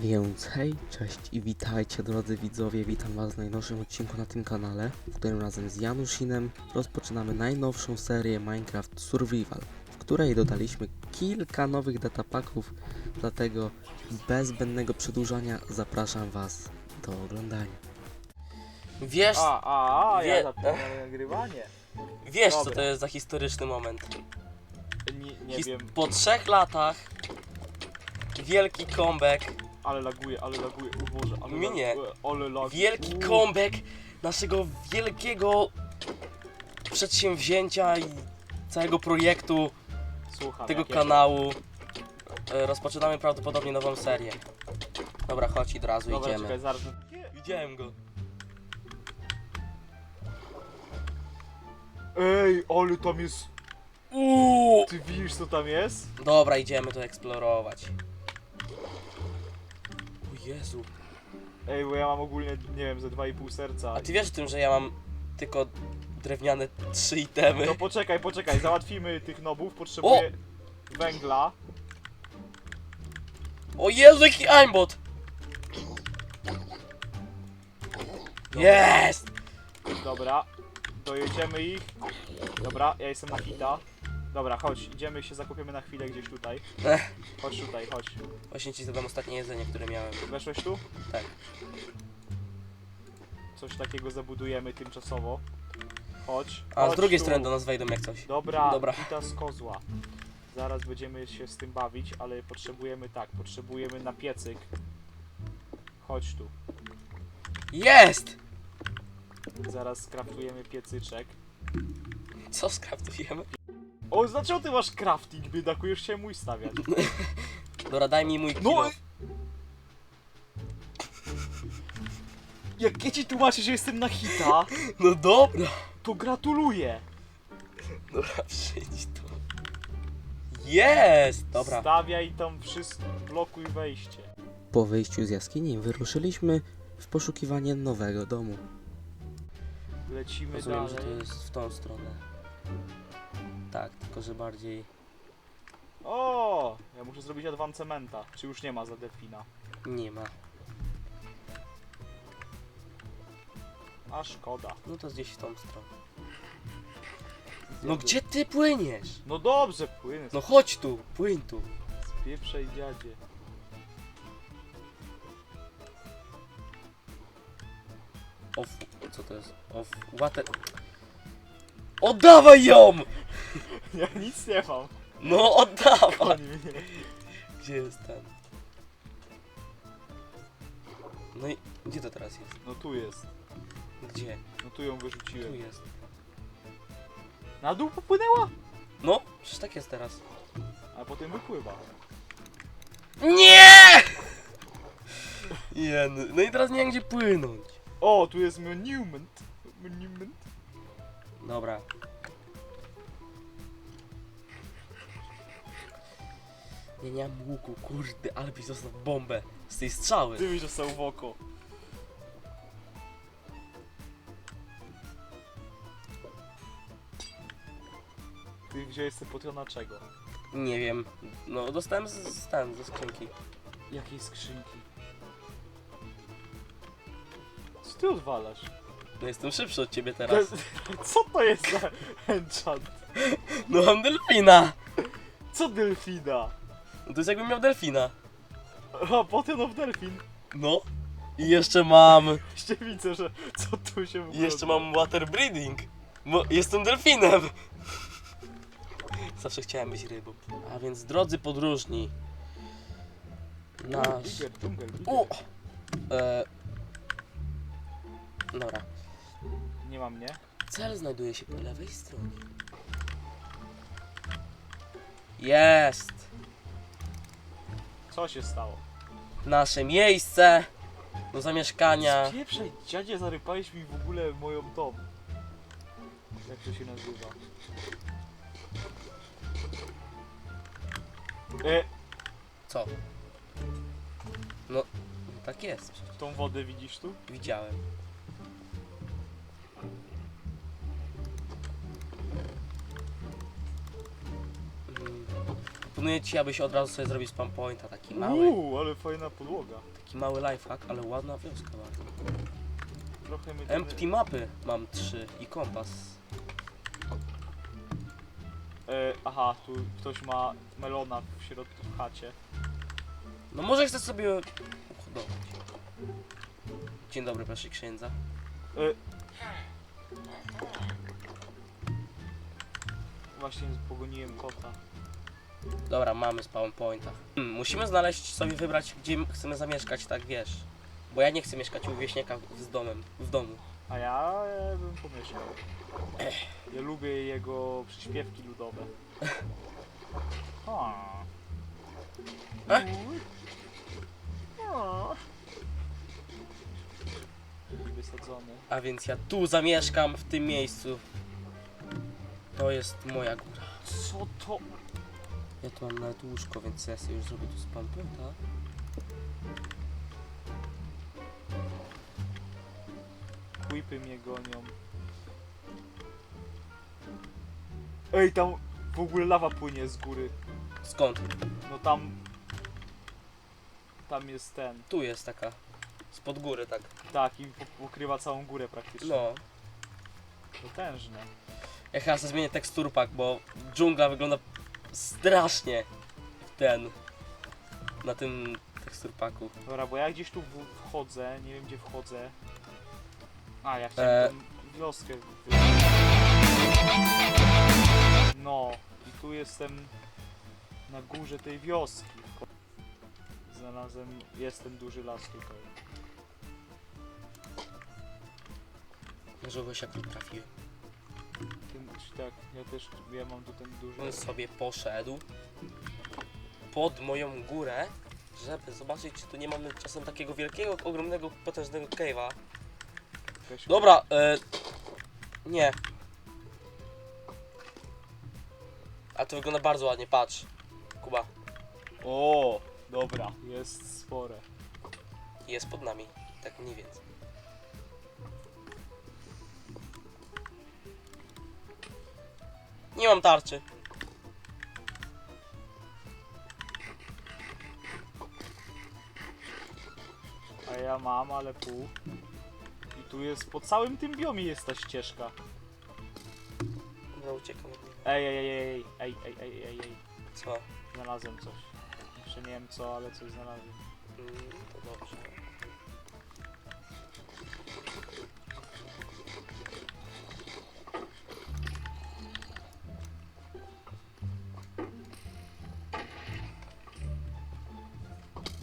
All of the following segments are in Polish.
Więc hej, cześć i witajcie drodzy widzowie, witam was w najnowszym odcinku na tym kanale, w którym razem z Januszinem rozpoczynamy najnowszą serię Minecraft Survival, w której dodaliśmy kilka nowych datapaków, dlatego bez zbędnego przedłużania zapraszam was do oglądania. Wiesz, A, a, a, Wie- ja zapomniałem nagrywanie. wiesz co dobra. to jest za historyczny moment. Nie, nie His- wiem, Po trzech latach wielki comeback, ale laguje, ale laguje, o Boże, ale Mi nie. laguje, ale laguje. wielki Uuu. comeback naszego wielkiego przedsięwzięcia i całego projektu Słucham, tego kanału. E, Rozpoczynamy prawdopodobnie nową serię. Dobra, chodź i od razu Dobra, idziemy. czekaj, zaraz. Widziałem go. Ej, ale tam jest, Uuu! ty widzisz co tam jest? Dobra, idziemy to eksplorować. Jezu. Ej, bo ja mam ogólnie, nie wiem, ze 2,5 serca. A ty wiesz o tym, że ja mam tylko drewniane trzy itemy? To poczekaj, poczekaj, załatwimy tych nobów, potrzebuję węgla. O Jezu, jaki aimbot! Jest! Dobra, dojedziemy ich. Dobra, ja jestem na hita. Dobra, chodź, idziemy się zakopiemy na chwilę gdzieś tutaj. Ech. Chodź tutaj, chodź. Właśnie ci zadam ostatnie jedzenie, które miałem. Weszłeś tu? Tak. Coś takiego zabudujemy tymczasowo. Chodź. A z chodź drugiej tu. strony do nas wejdą jak coś. Dobra, Dobra. hita z kozła. Zaraz będziemy się z tym bawić, ale potrzebujemy tak, potrzebujemy na piecyk. Chodź tu. Jest! Zaraz skraftujemy piecyczek. Co skraftujemy? O, dlaczego ty masz crafting, biedaku? Już się mój stawiać. Dobra, daj mi mój No, kilo. Jak ja ci tłumaczę, że jestem na hita, No dobra. to gratuluję. Dobra, przyjdź tu. Jest! Dobra. Stawiaj tam wszystko, blokuj wejście. Po wyjściu z jaskini wyruszyliśmy w poszukiwanie nowego domu. Lecimy Rozumiem, że to dalej. jest w tą stronę. Tak, tylko że bardziej... O, ja muszę zrobić advancementa. Czy już nie ma za delfina? Nie ma. A szkoda. No to gdzieś w tą stronę. No gdzie ty płyniesz? No dobrze, płynę. No chodź tu, płyń tu. Spieprzaj dziadzie. Off, co to jest? Off, water... Oddawaj ją! Ja nic nie mam. No oddawaj! Gdzie jest ten? No i gdzie to teraz jest? No tu jest. Gdzie? No tu ją Tu wyrzuciłem. jest. Na dół popłynęła? No, przecież tak jest teraz. A potem wypływa. Nie! Jen. No i teraz nie wiem gdzie płynąć. O, tu jest monument. Monument. Dobra. Nie, nie mam łuku, kurde, ale byś został bombę z tej strzały. Ty mi dostał w oko. Ty wziąłeś sobie potiona czego? Nie wiem. No, dostałem z, z, ten, ze skrzynki. Jakiej skrzynki? Co ty odwalasz? No jestem szybszy od ciebie To teraz. jest, co to jest za enchant? No mam delfina! Co delfina? No to jest jakbym miał delfina. A potem of delfin. No. I jeszcze mam... Jeszcze widzę, że co tu się I jeszcze mam water breathing. Bo jestem delfinem. Zawsze chciałem być rybą. A więc drodzy podróżni. Nasz... Dżungel, bigger. U! E... Dobra. Nie ma mnie. Cel znajduje się po lewej stronie. Jest! Co się stało? Nasze miejsce do zamieszkania. Spieprzaj, dziadzie, zarypałeś mi w ogóle moją dom. Jak to się nazywa? E, Co? No, tak jest. przecież. tą wodę widzisz tu? Widziałem. Proponuję ci, abyś od razu sobie zrobił spam pointa, taki mały, Uuu, ale fajna podłoga. taki mały lifehack, ale ładna wioska bardzo. Trochę mnie Empty mapy mam trzy i kompas. E, aha, tu ktoś ma melona w środku w chacie. No może chcesz sobie uhodować. Dzień dobry, proszę księdza. E, właśnie pogoniłem kota. Dobra, mamy spawn pointa. Hmm, musimy znaleźć sobie wybrać, gdzie chcemy zamieszkać, tak wiesz. Bo ja nie chcę mieszkać u wieśniaka z domem, w domu. A ja e, bym pomyślał. Ja lubię jego przyśpiewki ludowe. E? A. Wysadzony. A więc ja tu zamieszkam, w tym miejscu. To jest moja góra. Co to? Ja tu mam nawet łóżko, więc ja sobie już zrobię tu spawn pointa. Whipy mnie gonią. Ej, tam w ogóle lawa płynie z góry. Skąd? No tam... Tam jest ten. Tu jest taka. Spod góry, tak. Tak, i po- pokrywa całą górę praktycznie. No. Potężne. Ja chyba sobie zmienię teksturpak, bo dżungla wygląda strasznie ten na tym teksturpaku. Dobra, bo ja gdzieś tu w- wchodzę, nie wiem gdzie wchodzę. A, ja chciałem E. tą wioskę. wy- No, i tu jestem na górze tej wioski. Znalazłem, jest ten duży las tutaj. Może się tu Ten, tak, ja też, ja mam tu ten duży... On sobie poszedł pod moją górę, żeby zobaczyć, czy tu nie mamy czasem takiego wielkiego, ogromnego, potężnego cave'a. jakaś- Dobra, e, nie. A to wygląda bardzo ładnie, patrz. Kuba, O, dobra, jest spore. jest pod nami, tak mniej więcej. Nie mam tarczy. A ja mam, ale pół. I tu jest, po całym tym biomie jest ta ścieżka. Dobra, uciekam. Ej, ej, ej, ej, ej, ej, ej, ej, ej. Co? Znalazłem coś. Jeszcze nie wiem co, ale coś znalazłem. Mm, to dobrze.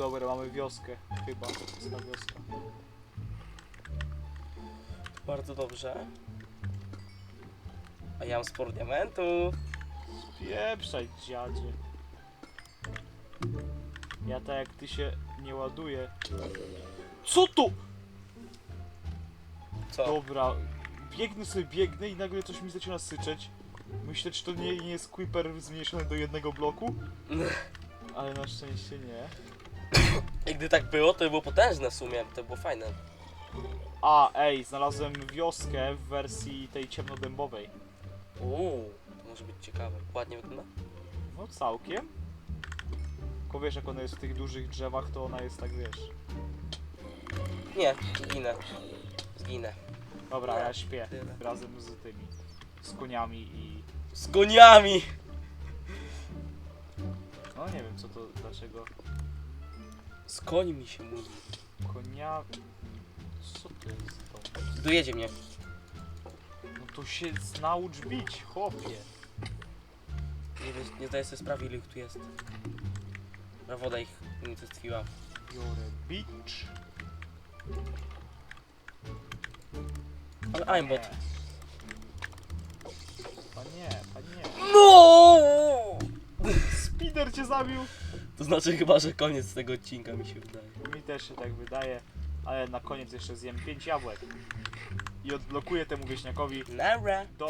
Dobra, mamy wioskę. Chyba, jest ta wioska. Bardzo dobrze. A ja mam sporo diamentów. Spieprzaj, dziadzie. Ja tak jak ty się nie ładuję. Co to? Co? Dobra, biegnę sobie, biegnę i nagle coś mi zaczyna syczeć. Myślę, czy to nie, nie jest Creeper zmniejszony do jednego bloku, ale na szczęście nie. I gdy tak było, to by było potężne w sumie, to było fajne. A, ej, znalazłem wioskę w wersji tej ciemnodębowej. Uuu, to może być ciekawe. Ładnie wygląda? No całkiem. Tylko wiesz, jak ona jest w tych dużych drzewach, to ona jest tak, wiesz. Nie, zginę. Zginę. Dobra, ja śpię Tyle. razem z tymi, z koniami i... Z koniami! No nie wiem, co to, dlaczego... Z końmi się mówi. Konia... Co to jest to? Dojedzie mnie. No to się naucz bić, chłopie. Nie, wiesz- nie zdaję sobie sprawy, ile ich tu jest. Na woda ich unicestwiła. Biorę bitch. Ale aimbot. Panie, panie. Cię zabił! To znaczy chyba, że koniec tego odcinka mi się wydaje. Mi też się tak wydaje, ale na koniec jeszcze zjem 5 jabłek. I odblokuję temu wieśniakowi Nara! do...